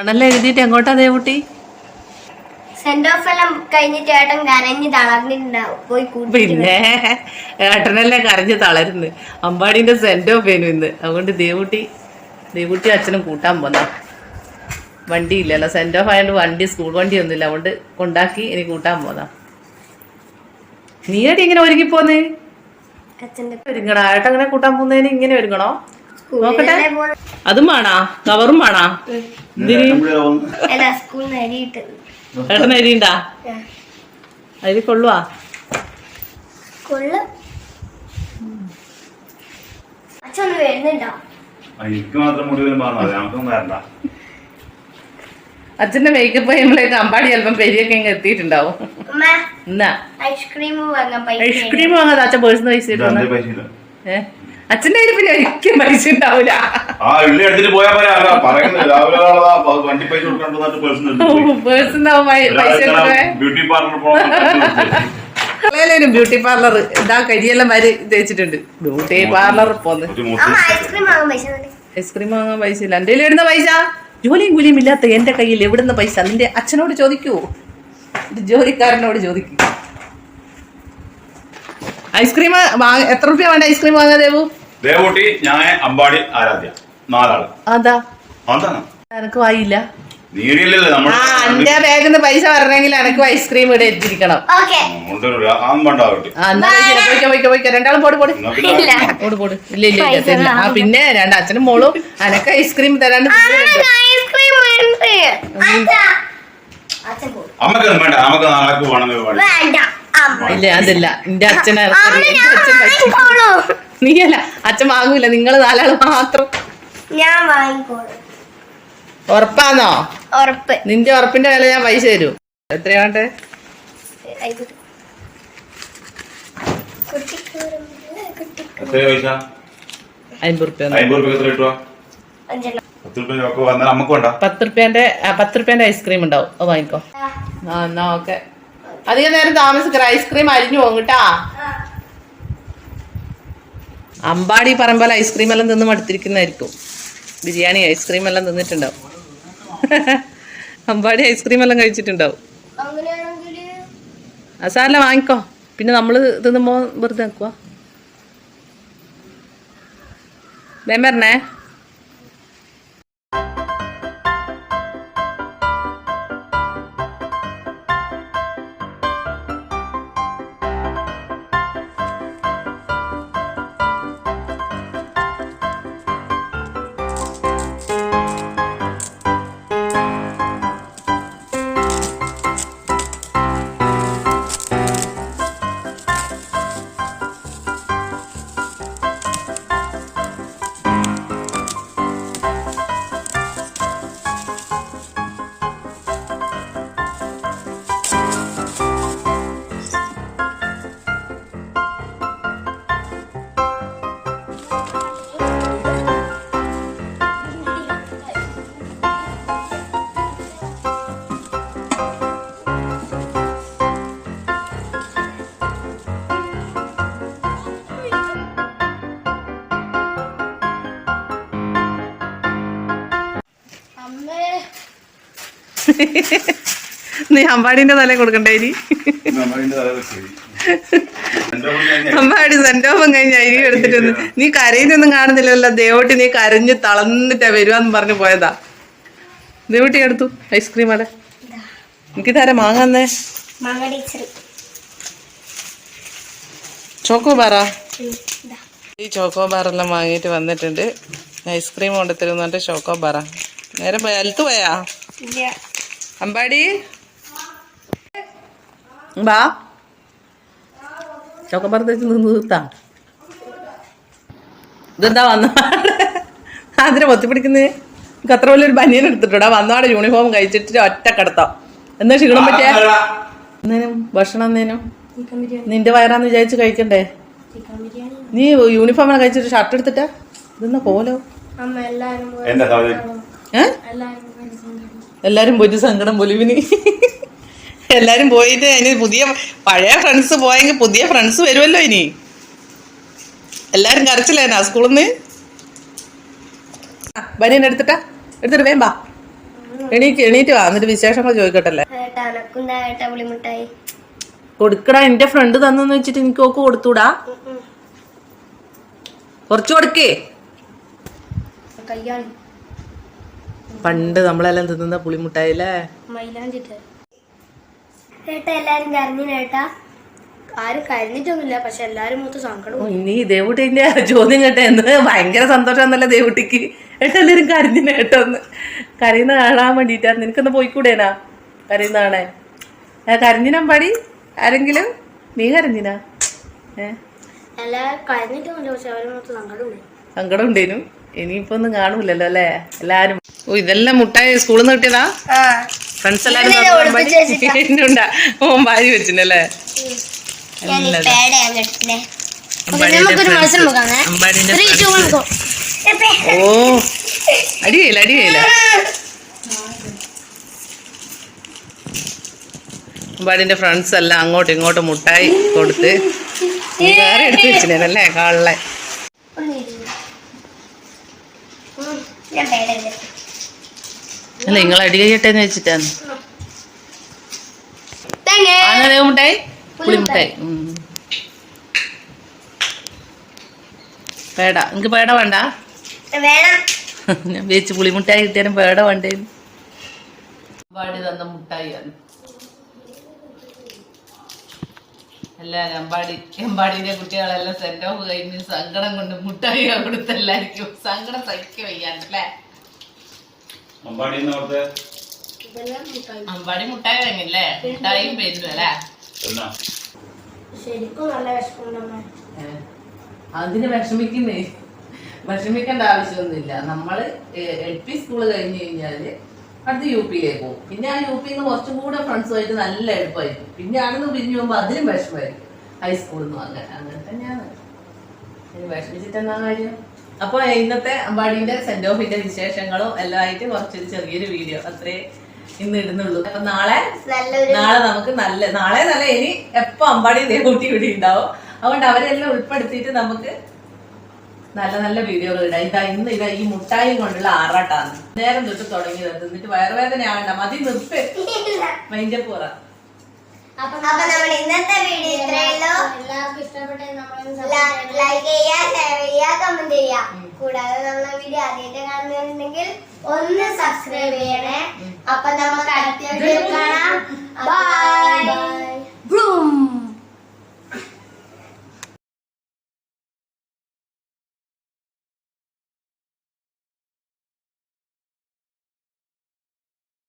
ആണല്ലേ എഴുതിയിട്ട് എങ്ങോട്ടാ ദേവുട്ടി സെന്റ് ഓഫ് എല്ലാം കഴിഞ്ഞിട്ട് ഏട്ടൻ കരഞ്ഞ് തളർന്നിട്ടുണ്ടാവും പോയി കൂട്ടി പിന്നെ ഏട്ടനല്ലേ കരഞ്ഞ് തളരുന്നു. അമ്പാടിന്റെ സെന്റ് ഓഫ് ആയിരുന്നു ഇന്ന്. അതുകൊണ്ട് ദേവുട്ടി ദേവുട്ടി അച്ഛനും കൂട്ടാൻ പോന്നാ. വണ്ടി ഇല്ലല്ലോ സെന്റ് ഓഫ് ആയതുകൊണ്ട് വണ്ടി സ്കൂൾ വണ്ടി ഒന്നുമില്ല. അതുകൊണ്ട് കൊണ്ടാക്കി ഇനി കൂട്ടാൻ പോന്നാ. നീയായിട്ട് ഇങ്ങനെ ഒരുങ്ങി പോന്നേ? അച്ഛന്റെ ഒരുങ്ങണോ ഏട്ടൻ അങ്ങനെ കൂട്ടാൻ പോകുന്നതിന് ഇങ്ങനെ ഒരുങ്ങണോ? നോക്കട്ടെ. അതും വേണാ കവറും വേണാ. ഏട്ടൻ അരിണ്ടാ അരി കൊള്ളുവാ? കൊള്ളു. അച്ഛൻ വരുന്നുണ്ടോ? എനിക്ക് മാത്രം മുഴുവൻ പറഞ്ഞത് നമുക്കൊന്നും വരണ്ട. അച്ഛന്റെ മേക്കപ്പ് ചെയ്യുമ്പോഴേക്ക് അമ്പാടി ചിലപ്പം പെരിയൊക്കെ ഇങ്ങ് എത്തിയിട്ടുണ്ടാവും. ഐസ്ക്രീം വാങ്ങാൻ പൈസ അച്ഛൻ പേഴ്സണൽ പൈസ ഇത് അച്ഛന്റെ കയ്യിൽ പിന്നെ ഒരിക്കലും പൈസ ഉണ്ടാവൂല. ആ ഉള്ളി എടുത്തിട്ട് പോയാ പോരാ. അതാ പറയുന്നത്. രാവിലെ ഒരാളതാ പ- വണ്ടി പൈസ കൊടുക്കാണ്ട് person beauty parlour beauty parlour ഇതാ കരിയെല്ലാം വരി തേച്ചിട്ടുണ്ട്. ബ്യൂട്ടി പാർലർ പോന്ന്. ഐസ്ക്രീം വാങ്ങാൻ പൈസ ഐസ്ക്രീം വാങ്ങാൻ പൈസ ഇല്ല. എന്റെ കയ്യിൽ ഇടുന്ന പൈസ? ജോലിയും കൂലിയും ഇല്ലാത്ത എന്റെ കയ്യിൽ എവിടുന്ന പൈസ? നിന്റെ അച്ഛനോട് ചോദിക്കുവോ? ഇത് ജോലിക്കാരനോട് ചോദിക്കൂ. ഐസ്ക്രീം വാങ്ങ എത്ര റുപ്യ വേണ്ട ഐസ്ക്രീം വാങ്ങാ ദേവു? ദേവൂട്ടി ഞാൻ അമ്പാടി ആരാധ്യ. നാലാൾ. അതാ അതാണ് എനക്ക് വായില്ല? നീരിയല്ലേ നമ്മൾ ആ എന്റെ ബാഗിൽ നിന്ന് പൈസ വരണമെങ്കിൽ എനക്ക് ഐസ്ക്രീം ഇവിടെ എത്തിയിരിക്കണം. രണ്ടാളും പോട് പോട്. ഇല്ല. പോട് പോട്. ഇല്ല ഇല്ല ഇല്ല തരില്ല ആ പിന്നെ രണ്ട് അച്ഛനും മോളും എനക്ക് ഐസ്ക്രീം തരാണ്ട് വേണ്ട? നമുക്ക് വേണമെങ്കിൽ ഇല്ല അതില്ല. എന്റെ അച്ഛനെ അച്ഛൻ നീയല്ല അച്ഛൻ വാങ്ങൂല നിങ്ങൾ നാലാൾ മാത്രം. ഞാൻ വാങ്ങിക്കോളും. ഉറപ്പാന്നോ? ഉറപ്പ്. നിന്റെ ഉറപ്പിന്റെ വില ഞാൻ പൈസ തരൂ. എത്രയാണ്ടെ ആയിക്കോട്ടെ. കുട്ടിക്കൂറുമ്പിള്ള കുട്ടി എത്ര പൈസ? അമ്പത് റുപ്യ അമ്പത് റുപ്യ എത്ര കിട്ടുക അഞ്ചെണ്ണം. പത്ത് റുപ്യ ഒക്കെ വന്നാൽ നമുക്ക് വേണ്ട. പത്ത് റുപ്യന്റെ ആ, പത്ത് റുപ്യന്റെ ഐസ്ക്രീം ഉണ്ടാവും. അത് വാങ്ങിക്കോ. എന്നാ ഓക്കെ. അധികം നേരം താമസിക്കറ ഐസ്ക്രീം അരിഞ്ഞു പോകും കേട്ടാ. അമ്പാടി പറയുമ്പോൾ ഐസ്ക്രീം എല്ലാം തിന്ന് മടുത്തിരിക്കുന്നതായിരിക്കും. ബിരിയാണി ഐസ്ക്രീം എല്ലാം തിന്നിട്ടുണ്ടാവും. അമ്പാടി ഐസ്ക്രീം എല്ലാം കഴിച്ചിട്ടുണ്ടാവും. ആ സാറില്ല വാങ്ങിക്കോ. പിന്നെ നമ്മൾ തിന്നുമ്പോൾ വെറുതെ നിൽക്കുക വേം വരണേ. നീ അമ്പാടിന്റെ തല കൊടുക്കണ്ടേ ഇനി? അമ്പാടി സെന്റോഫും കഴിഞ്ഞ അരി എടുത്തിട്ടൊന്ന് നീ കരയുന്നൊന്നും കാണുന്നില്ലല്ലോ ദേവട്ടി നീ കരഞ്ഞ് തളന്നിട്ടാ വരുവാന്ന് പറഞ്ഞു പോയതാ. ദേവട്ടി എടുത്തു ഐസ്ക്രീം അതെ എനിക്ക് തരാം മാങ്ങന്നേ? മങ്ങ ടീച്ചർ ചോക്കോ പാറ. ഈ ചോക്കോ പാറെല്ലാം വാങ്ങിയിട്ട് വന്നിട്ടുണ്ട്. ഐസ്ക്രീം കൊണ്ടുത്തരുന്നു പറഞ്ഞിട്ട് ചോക്കോ പാറ. നേരെ പോയാ അലത്ത് പോയാ? അമ്പാടി? ബാ ചോക്കോ ബാർ തേച്ച് നിന്ന് തീർത്താ ഇതെന്താ വന്ന അതിനെ ഒത്തിപ്പിടിക്കുന്നത് എനിക്ക് അത്ര വലിയൊരു ബനിയൻ എടുത്തിട്ടുണ്ടാ? വന്നപാടെ യൂണിഫോം കഴിച്ചിട്ട് ഒറ്റ കിടത്താം. എന്നാ ക്ഷീണം പറ്റിയ? എന്തേനും? എന്നേനും ഭക്ഷണം എന്നേനും ചിക്കൻ നിന്റെ വയറാന്ന് വിചാരിച്ച് കഴിക്കണ്ടേ? നീ യൂണിഫോം കഴിച്ചിട്ട് ഷർട്ട് എടുത്തിട്ടാ? ഇതെന്നാ പോലോ ഏ? എല്ലാരും പോയിട്ട് സങ്കടം. പൊലിവിന് എല്ലാരും പോയിട്ട് ഇനി പുതിയ പഴയ ഫ്രണ്ട്സ് പോയെങ്കിൽ പുതിയ ഫ്രണ്ട്സ് വരുമല്ലോ ഇനി. എല്ലാരും കരച്ചില്ലേനാ സ്കൂളിൽ നിന്ന് ബനിയൻ എടുത്തിട്ടാ. എടുത്തിട്ട് വേമ്പാ എണീറ്റ് എണീറ്റ് വാ. എന്നിട്ട് വിശേഷങ്ങൾ ചോദിക്കട്ടല്ലേ? കൊടുക്കടാ എന്റെ ഫ്രണ്ട് തന്നെന്ന് വെച്ചിട്ട് എനിക്ക് ഓക്ക് കൊടുത്തൂടാ. കുറച്ച് കൊടുക്കേ. കയ്യാണ് പണ്ട് നമ്മളെല്ലാം തിന്നുന്ന പുളിമുട്ടായില്ലേ? എല്ലാരും ആരും കരഞ്ഞിട്ടൊന്നുമില്ല പക്ഷെ എല്ലാരും മൂത്ത് സങ്കടം ഓ, ഇനി ദേവുട്ടിന്റെ ചോദ്യം കേട്ടെ എന്ന് ഭയങ്കര സന്തോഷന്നല്ലേ ദേവുട്ടിക്ക്? ഏട്ടാ എല്ലാരും കരഞ്ഞിന് കേട്ടോന്ന് കരയുന്ന കാണാൻ വേണ്ടിട്ടാ നിനക്കൊന്ന് പോയിക്കൂടേനാ? കരയുന്ന കാണേ ഏ, കരഞ്ഞിനമ്പാടി ആരെങ്കിലും? നീ കരഞ്ഞിനാ? ഏ? എല്ലാരും കരഞ്ഞിട്ടൊന്നുമില്ല പക്ഷെ അവരും മൂത്ത് സങ്കടം ഉണ്ട്. സങ്കടം ഉണ്ടേനു. ഇനിയിപ്പോ ഒന്നും കാണൂലല്ലോ അല്ലേ? എല്ലാരും. ഓ ഇതെല്ലാം മുട്ടായി സ്കൂളിൽ നിന്ന് കിട്ടിയതാ? ഫ്രണ്ട്സ് എല്ലാരും ഓ വാരി. വൺ ഓ. അടിയില്ല അടിയില്ല അമ്പാടിന്റെ ഫ്രണ്ട്സ് എല്ലാം അങ്ങോട്ടും ഇങ്ങോട്ടും മുട്ടായി കൊടുത്ത്. വേറെ എടുത്ത് വെച്ചിട്ടുണ്ടല്ലേ കാളിലെ ഞാൻ പേട എടുത്തു. അല്ല നിങ്ങൾ അടി കഴിയട്ടെന്ന് വെച്ചിട്ടാണ്. അങ്ങനെ മുട്ടായി? പുളിമുട്ടായി. പേട. എനിക്ക് പേട വേണ്ട? വേണം. ഞാൻ വേച്ച് പുളിമുട്ടായി കിട്ടിയാലും പേട വേണ്ടേ അമ്പാടി തന്ന മുട്ടായിയാണ്. എല്ലാരും അമ്പാടി എമ്പാടിന്റെ കുട്ടികളെല്ലാം സെന്റ് ഓഫ് കഴിഞ്ഞ് സങ്കടം കൊണ്ട് മുട്ടായി കൊടുത്തെല്ലായിരിക്കും സങ്കടം സഹിക്ക വയ്യാണ്ടല്ലേ അമ്പാടിന്ന് അവിടുത്തെ. അമ്പാടി മുട്ടായി വാങ്ങില്ലേ മുട്ടായും പേരും അല്ലേ? ശരിക്കും നല്ല അതിന് വിഷമിക്കുന്നേ. വിഷമിക്കേണ്ട ആവശ്യമൊന്നുമില്ല. നമ്മൾ എൽ പി സ്കൂൾ കഴിഞ്ഞു കഴിഞ്ഞാൽ അടുത്ത് യു പിയിലേക്ക് പോകും. പിന്നെ ആ യു പി നിന്ന് കുറച്ചും കൂടെ ഫ്രണ്ട്സുമായിട്ട് നല്ല എളുപ്പമായിരിക്കും പിന്നെ ആണെന്ന് പിരിഞ്ഞു പോകുമ്പോൾ അതിനും വിഷമമായിരിക്കും. ഹൈസ്കൂളിൽ നിന്ന് അങ്ങനെ. അങ്ങനെ തന്നെയാണ്. ഇനി വിഷമിച്ചിട്ട് എന്നാ കാര്യം? അപ്പൊ ഇന്നത്തെ അമ്പാടിന്റെ സെന്റ് ഓഫിന്റെ വിശേഷങ്ങളും എല്ലാം ആയിട്ട് കുറച്ചൊരു ചെറിയൊരു വീഡിയോ അത്രേ ഇന്ന് ഇടുന്നുള്ളൂ. അപ്പൊ നാളെ നാളെ നമുക്ക് നല്ല നാളെ നല്ല ഇനി എപ്പോ അമ്പാടി ദേവൂട്ടി ഇവിടെ ഉണ്ടാവും. അതുകൊണ്ട് അവരെല്ലാം ഉൾപ്പെടുത്തിയിട്ട് നമുക്ക് നല്ല നല്ല വീഡിയോകൾ ഇടാം. ഇതാ ഇന്ന് ഇതാ ഈ മുട്ടായും കൊണ്ടുള്ള ആറാട്ടാണ്. നേരം തൊട്ട് തുടങ്ങിയത്. എന്നിട്ട് വയറുവേദന ആവണ്ട മതി നിർത്തി. മൈൻഡപ്പൂറ പോറ. അപ്പൊ നമ്മുടെ ഇന്നത്തെ വീഡിയോ ഇത്രയല്ലോ എല്ലാവർക്കും ഇഷ്ടപ്പെട്ട ലൈക്ക് ചെയ്യുക ഷെയർ ചെയ്യുക കമന്റ് ചെയ്യുക. കൂടാതെ നമ്മളെ വീഡിയോ ആദ്യമായിട്ട് കാണുന്നുണ്ടെങ്കിൽ ഒന്ന് സബ്സ്ക്രൈബ് ചെയ്യണേ. അപ്പൊ നമുക്ക് അടുത്ത വീഡിയോ കാണാം. ബൈ